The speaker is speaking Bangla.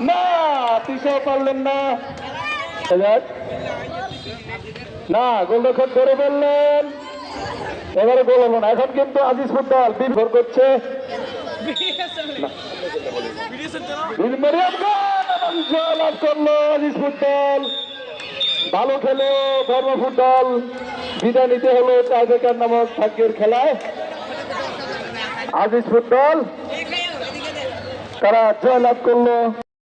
না তিশাও পারলেন না। এবার না, গোলরক্ষক ধরে ফেললেন। এবারে গোল হলো না। এখন কিন্তু আজিজ ফুটবল নির্ভর করছে। করল আজিজ ফুটবল। ভালো খেলে ধর্ম ফুটবল। বিদায় নিতে হলো টাইব্রেকার নামক ভাগ্যের খেলায়। আজিজ ফুটবল। তারা জয় লাভ করল।